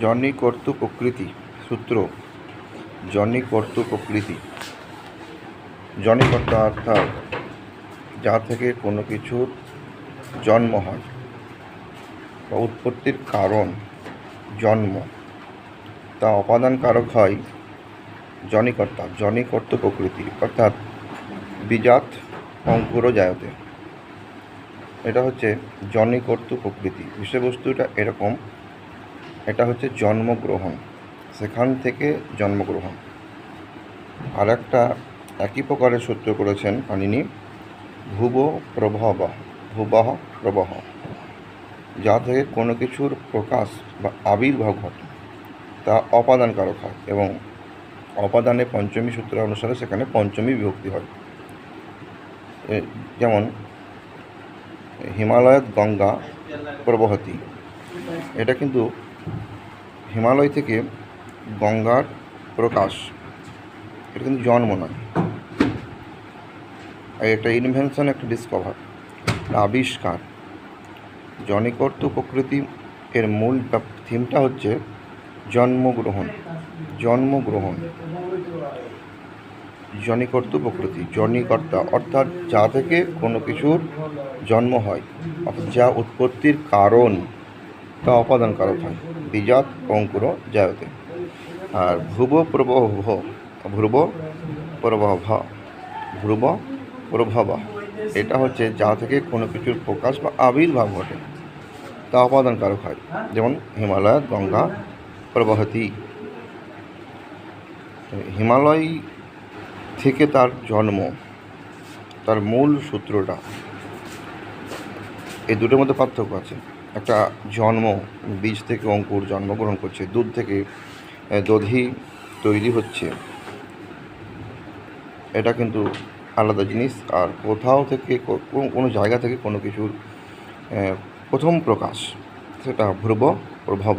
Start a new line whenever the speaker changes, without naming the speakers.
Johnny কর্তু প্রকৃতি, সূত্র। Johnny কর্তু প্রকৃতি। জনিকর্তা অর্থাৎ যা থেকে কোনো কিছুর জন্ম হয় বা উৎপত্তির কারণ, জন্ম। তা অপাদান কারক হয় জনিকর্তা জনিকর্ত প্রকৃতি, অর্থাৎ বিজাত অঙ্কুর জায়তে এটা হচ্ছে জনিকর্তু প্রকৃতি। বিষয়বস্তুটা এরকম এটা হচ্ছে জন্মগ্রহণ, সেখান থেকে জন্মগ্রহণ। আর একটা একই প্রকারের সূত্র করেছেন পানিনি ভুব প্রভব ভুবহ প্রবহ, যা থেকে কোনো কিছুর প্রকাশ বা আবির্ভাব ঘটে, তা অপাদান কারক হয় এবং অপাদানে পঞ্চমী সূত্র অনুসারে সেখানে পঞ্চমী বিভক্তি হয়। যেমন হিমালয়ের গঙ্গা প্রবহতি, এটা কিন্তু হিমালয় থেকে গঙ্গার প্রকাশ। এটা কিন্তু জন্ম নয়। একটা ইনভেনশন একটা ডিসকভার আবিষ্কার। জনিকর্ত প্রকৃতি এর মূল থিমটা হচ্ছে জন্মগ্রহণ জন্মগ্রহণ। জনিকর্ত প্রকৃতি, জনিকর্তা, অর্থাৎ যা থেকে কোনো কিছুর জন্ম হয়, অর্থাৎ যা উৎপত্তির কারণ। তা অপাদান কারক হয়। বীজাত, অঙ্কুর, জায়তে। আর ভ্রুব, প্রবহ ধ্রুব প্রবহ ধ্রুব প্রভব এটা হচ্ছে যা থেকে কোনো কিছুর প্রকাশ বা আবির্ভাব ঘটে। তা অপাদান কারক হয়। যেমন হিমালয়, গঙ্গা, প্রবাহতি। হিমালয় থেকে তার জন্ম, তার মূল সূত্রটা। এই দুটোর মধ্যে পার্থক্য আছে। একটা জন্ম, বীজ থেকে অঙ্কুর জন্মগ্রহণ করছে, দুধ থেকে দধি তৈরি হচ্ছে। এটা কিন্তু আলাদা জিনিস, আর কোথাও থেকে কোনো জায়গা থেকে কোনো কিছুর প্রথম প্রকাশ, সেটা ভ্রুব প্রভব